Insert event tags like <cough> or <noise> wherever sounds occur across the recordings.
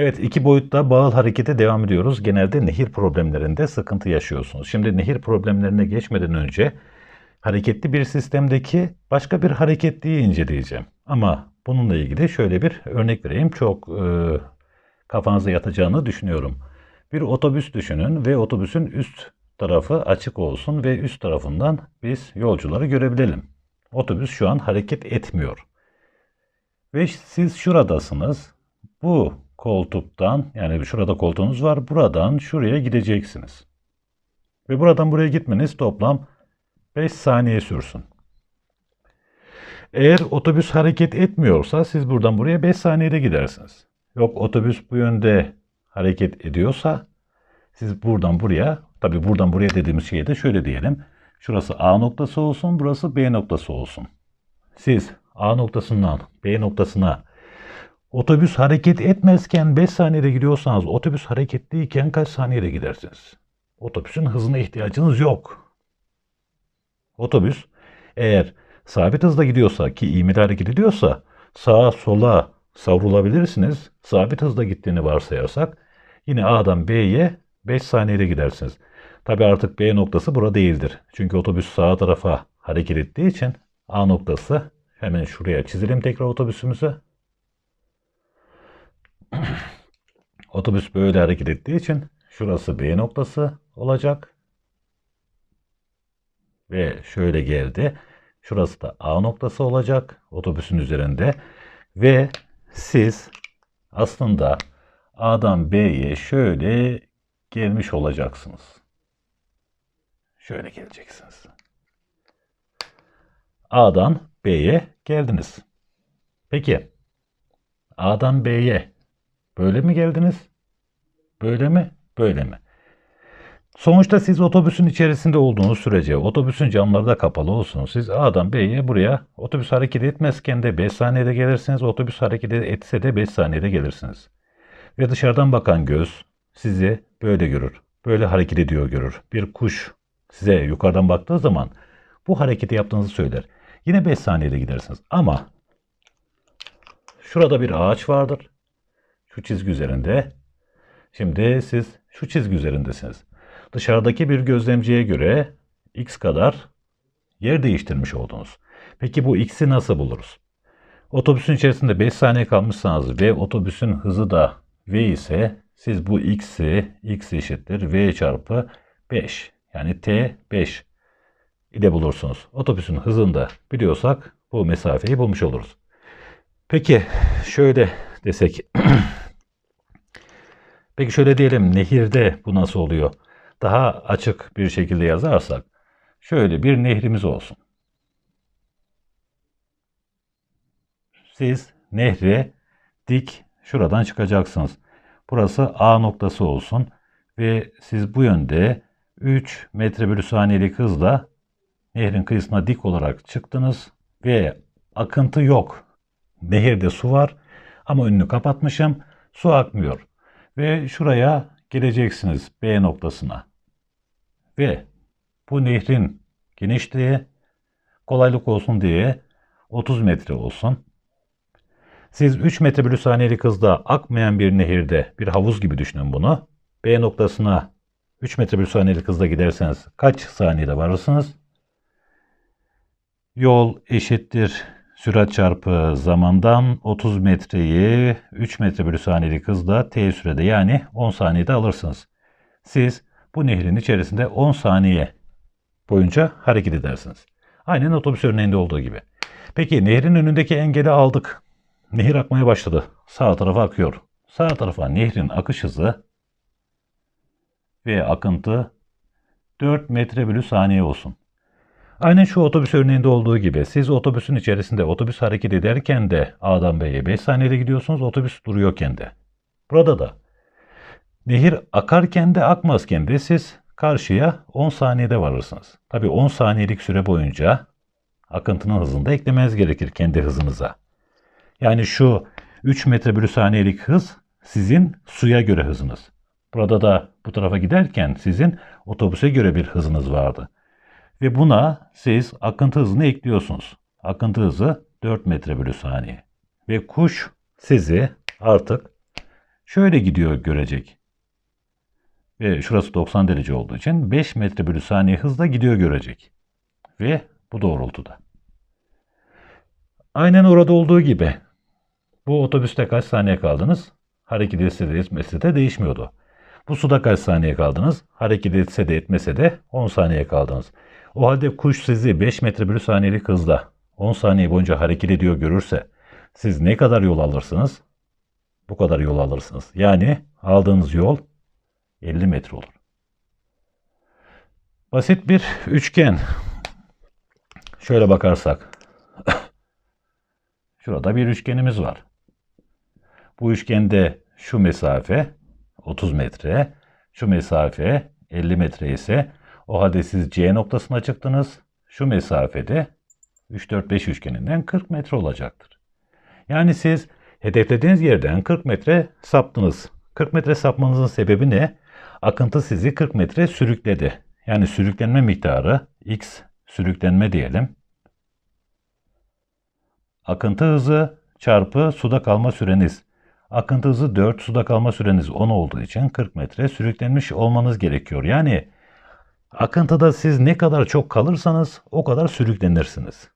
Evet iki boyutta bağıl harekete devam ediyoruz. Genelde nehir problemlerinde sıkıntı yaşıyorsunuz. Şimdi nehir problemlerine geçmeden önce hareketli bir sistemdeki başka bir hareketliği inceleyeceğim. Ama bununla ilgili şöyle bir örnek vereyim. Çok e, kafanıza yatacağını düşünüyorum. Bir otobüs düşünün ve otobüsün üst tarafı açık olsun ve üst tarafından biz yolcuları görebilelim. Otobüs şu an hareket etmiyor. Ve siz şuradasınız. Bu koltuktan yani şurada koltuğunuz var. Buradan şuraya gideceksiniz. Ve buradan buraya gitmeniz toplam 5 saniye sürsün. Eğer otobüs hareket etmiyorsa siz buradan buraya 5 saniyede gidersiniz. Yok otobüs bu yönde hareket ediyorsa siz buradan buraya tabi buradan buraya dediğimiz şeyi de şöyle diyelim. Şurası A noktası olsun, burası B noktası olsun. Siz A noktasından B noktasına otobüs hareket etmezken 5 saniyede gidiyorsanız otobüs hareketliyken kaç saniyede gidersiniz? Otobüsün hızına ihtiyacınız yok. Otobüs eğer sabit hızda gidiyorsa ki ivmeli hareket ediyorsa sağa sola savrulabilirsiniz. Sabit hızda gittiğini varsayarsak yine A'dan B'ye 5 saniyede gidersiniz. Tabi artık B noktası bura değildir. Çünkü otobüs sağa tarafa hareket ettiği için A noktası hemen şuraya çizelim tekrar otobüsümüzü. Otobüs böyle hareket ettiği için şurası B noktası olacak. Ve şöyle geldi. Şurası da A noktası olacak otobüsün üzerinde. Ve siz aslında A'dan B'ye şöyle gelmiş olacaksınız. Şöyle geleceksiniz. A'dan B'ye geldiniz. Peki A'dan B'ye böyle mi geldiniz? Böyle mi? Böyle mi? Sonuçta siz otobüsün içerisinde olduğunuz sürece otobüsün camları da kapalı olsun. Siz A'dan B'ye buraya otobüs hareket etmezken de 5 saniyede gelirsiniz. Otobüs hareket etse de 5 saniyede gelirsiniz. Ve dışarıdan bakan göz sizi böyle görür. Böyle hareket ediyor görür. Bir kuş size yukarıdan baktığı zaman bu hareketi yaptığınızı söyler. Yine 5 saniyede gidersiniz. Ama şurada bir ağaç vardır. Şu çizgi üzerinde. Şimdi siz şu çizgi üzerindesiniz. Dışarıdaki bir gözlemciye göre x kadar yer değiştirmiş oldunuz. Peki bu x'i nasıl buluruz? Otobüsün içerisinde 5 saniye kalmışsanız ve otobüsün hızı da v ise siz bu x'i x eşittir v çarpı 5 yani t 5 ile bulursunuz. Otobüsün hızını da biliyorsak bu mesafeyi bulmuş oluruz. Peki şöyle desek. <clears throat> Peki şöyle diyelim nehirde bu nasıl oluyor? Daha açık bir şekilde yazarsak şöyle bir nehrimiz olsun. Siz nehre dik şuradan çıkacaksınız. Burası A noktası olsun ve siz bu yönde 3 metre bölü saniyelik hızla nehrin kıyısına dik olarak çıktınız ve akıntı yok. Nehirde su var ama önünü kapatmışım. Su akmıyor. Ve şuraya geleceksiniz B noktasına. Ve bu nehrin genişliği kolaylık olsun diye 30 metre olsun. Siz 3 metre bölü saniyelik hızda akmayan bir nehirde bir havuz gibi düşünün bunu. B noktasına 3 metre bölü saniyelik hızda giderseniz kaç saniyede varırsınız? Yol eşittir sürat çarpı zamandan 30 metreyi 3 metre bölü saniyelik hızla t sürede yani 10 saniyede alırsınız. Siz bu nehrin içerisinde 10 saniye boyunca hareket edersiniz. Aynen otobüs örneğinde olduğu gibi. Peki nehrin önündeki engeli aldık. Nehir akmaya başladı. Sağ tarafa akıyor. Sağ tarafa nehrin akış hızı ve akıntı 4 metre bölü saniye olsun. Aynen şu otobüs örneğinde olduğu gibi siz otobüsün içerisinde otobüs hareket ederken de A'dan B'ye 5 saniyede gidiyorsunuz otobüs duruyorken de. Burada da nehir akarken de akmazken de siz karşıya 10 saniyede varırsınız. Tabi 10 saniyelik süre boyunca akıntının hızını da eklemeniz gerekir kendi hızınıza. Yani şu 3 metre bölü saniyelik hız sizin suya göre hızınız. Burada da bu tarafa giderken sizin otobüse göre bir hızınız vardı. Ve buna siz akıntı hızını ekliyorsunuz. Akıntı hızı 4 metre bölü saniye. Ve kuş sizi artık şöyle gidiyor görecek. Ve şurası 90 derece olduğu için 5 metre bölü saniye hızla gidiyor görecek. Ve bu doğrultuda. Aynen orada olduğu gibi. Bu otobüste kaç saniye kaldınız? Hareket etse de etmese de değişmiyordu. Bu suda kaç saniye kaldınız? Hareket etse de etmese de 10 saniye kaldınız. O halde kuş sizi 5 metre bölü saniyelik hızla 10 saniye boyunca hareket ediyor görürse siz ne kadar yol alırsınız? Bu kadar yol alırsınız. Yani aldığınız yol 50 metre olur. Basit bir üçgen. Şöyle bakarsak. <coughs> Şurada bir üçgenimiz var. Bu üçgende şu mesafe 30 metre, şu mesafe 50 metre ise o halde siz C noktasına çıktınız. Şu mesafede 3, 4, 5 üçgeninden 40 metre olacaktır. Yani siz hedeflediğiniz yerden 40 metre saptınız. 40 metre sapmanızın sebebi ne? Akıntı sizi 40 metre sürükledi. Yani sürüklenme miktarı x sürüklenme diyelim. Akıntı hızı çarpı suda kalma süreniz. Akıntı hızı 4, suda kalma süreniz 10 olduğu için 40 metre sürüklenmiş olmanız gerekiyor. Yani akıntıda siz ne kadar çok kalırsanız o kadar sürüklenirsiniz.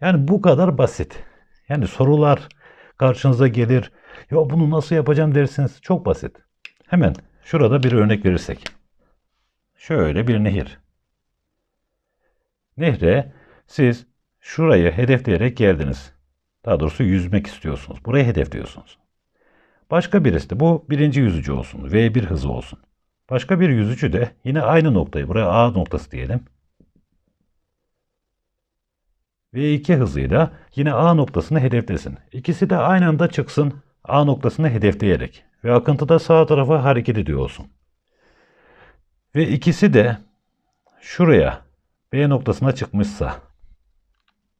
Yani bu kadar basit. Yani sorular karşınıza gelir. Ya bunu nasıl yapacağım dersiniz. Çok basit. Hemen şurada bir örnek verirsek. Şöyle bir nehir. Nehre siz şurayı hedefleyerek geldiniz. Daha doğrusu yüzmek istiyorsunuz. Burayı hedefliyorsunuz. Başka birisi de bu birinci yüzücü olsun. V1 hızı olsun. Başka bir yüzücü de yine aynı noktayı buraya A noktası diyelim. V2 hızıyla yine A noktasını hedeflesin. İkisi de aynı anda çıksın A noktasını hedefleyerek ve akıntı da sağ tarafa hareket ediyor olsun. Ve ikisi de şuraya B noktasına çıkmışsa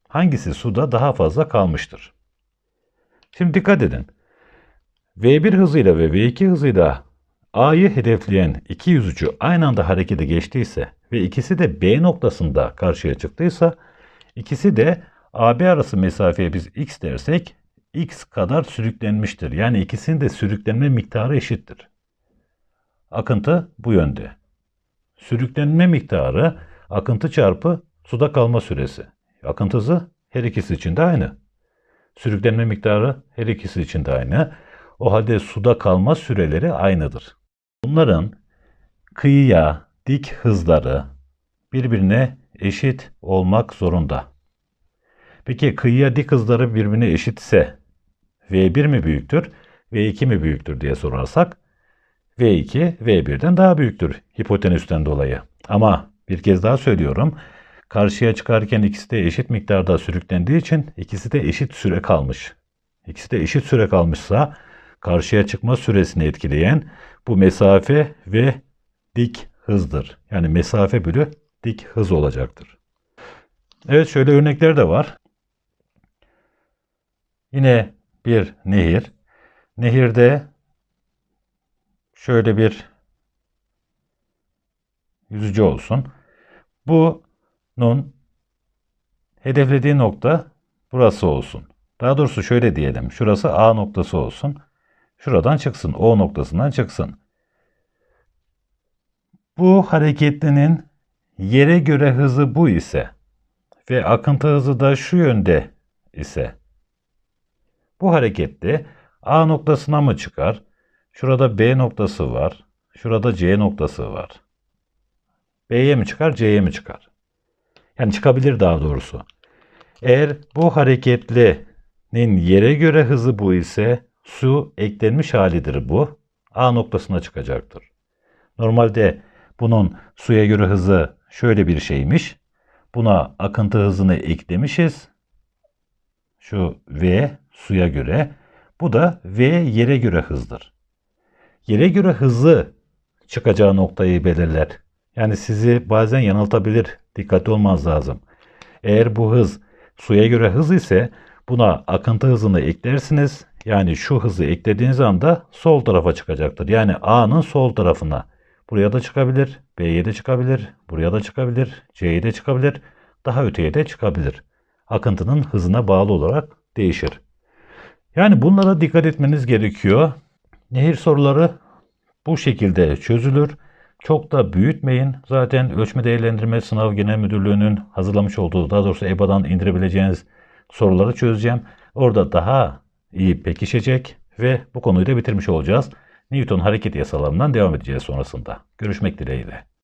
hangisi suda daha fazla kalmıştır? Şimdi dikkat edin. V1 hızıyla ve V2 hızıyla A'yı hedefleyen iki yüzücü aynı anda harekete geçtiyse ve ikisi de B noktasında karşıya çıktıysa ikisi de AB arası mesafeye biz x dersek x kadar sürüklenmiştir. Yani ikisinin de sürüklenme miktarı eşittir. Akıntı bu yönde. Sürüklenme miktarı akıntı çarpı suda kalma süresi. Akıntı her ikisi için de aynı. Sürüklenme miktarı her ikisi için de aynı. O halde suda kalma süreleri aynıdır. Bunların kıyıya dik hızları birbirine eşit olmak zorunda. Peki kıyıya dik hızları birbirine eşitse V1 mi büyüktür, V2 mi büyüktür diye sorarsak V2 V1'den daha büyüktür hipotenüsten dolayı. Ama bir kez daha söylüyorum. Karşıya çıkarken ikisi de eşit miktarda sürüklendiği için ikisi de eşit süre kalmış. İkisi de eşit süre kalmışsa karşıya çıkma süresini etkileyen bu mesafe ve dik hızdır. Yani mesafe bölü dik hız olacaktır. Evet şöyle örnekler de var. Yine bir nehir. Nehirde şöyle bir yüzücü olsun. Bunun hedeflediği nokta burası olsun. Daha doğrusu şöyle diyelim. Şurası A noktası olsun. Şuradan çıksın. O noktasından çıksın. Bu hareketlinin yere göre hızı bu ise ve akıntı hızı da şu yönde ise bu harekette A noktasına mı çıkar? Şurada B noktası var. Şurada C noktası var. B'ye mi çıkar, C'ye mi çıkar? Yani çıkabilir daha doğrusu. Eğer bu hareketlinin yere göre hızı bu ise su eklenmiş halidir bu. A noktasına çıkacaktır. Normalde bunun suya göre hızı şöyle bir şeymiş. Buna akıntı hızını eklemişiz. Şu V suya göre. Bu da V yere göre hızdır. Yere göre hızı çıkacağı noktayı belirler. Yani sizi bazen yanıltabilir. Dikkatli olmanız lazım. Eğer bu hız suya göre hız ise buna akıntı hızını eklersiniz. Yani şu hızı eklediğiniz anda sol tarafa çıkacaktır. Yani A'nın sol tarafına. Buraya da çıkabilir, B'ye de çıkabilir, buraya da çıkabilir, C'ye de çıkabilir, daha öteye de çıkabilir. Akıntının hızına bağlı olarak değişir. Yani bunlara dikkat etmeniz gerekiyor. Nehir soruları bu şekilde çözülür. Çok da büyütmeyin. Zaten Ölçme Değerlendirme Sınav Genel Müdürlüğü'nün hazırlamış olduğu, daha doğrusu EBA'dan indirebileceğiniz soruları çözeceğim. Orada daha iyi pekişecek ve bu konuyu da bitirmiş olacağız. Newton hareket yasalarından devam edeceğiz sonrasında. Görüşmek dileğiyle.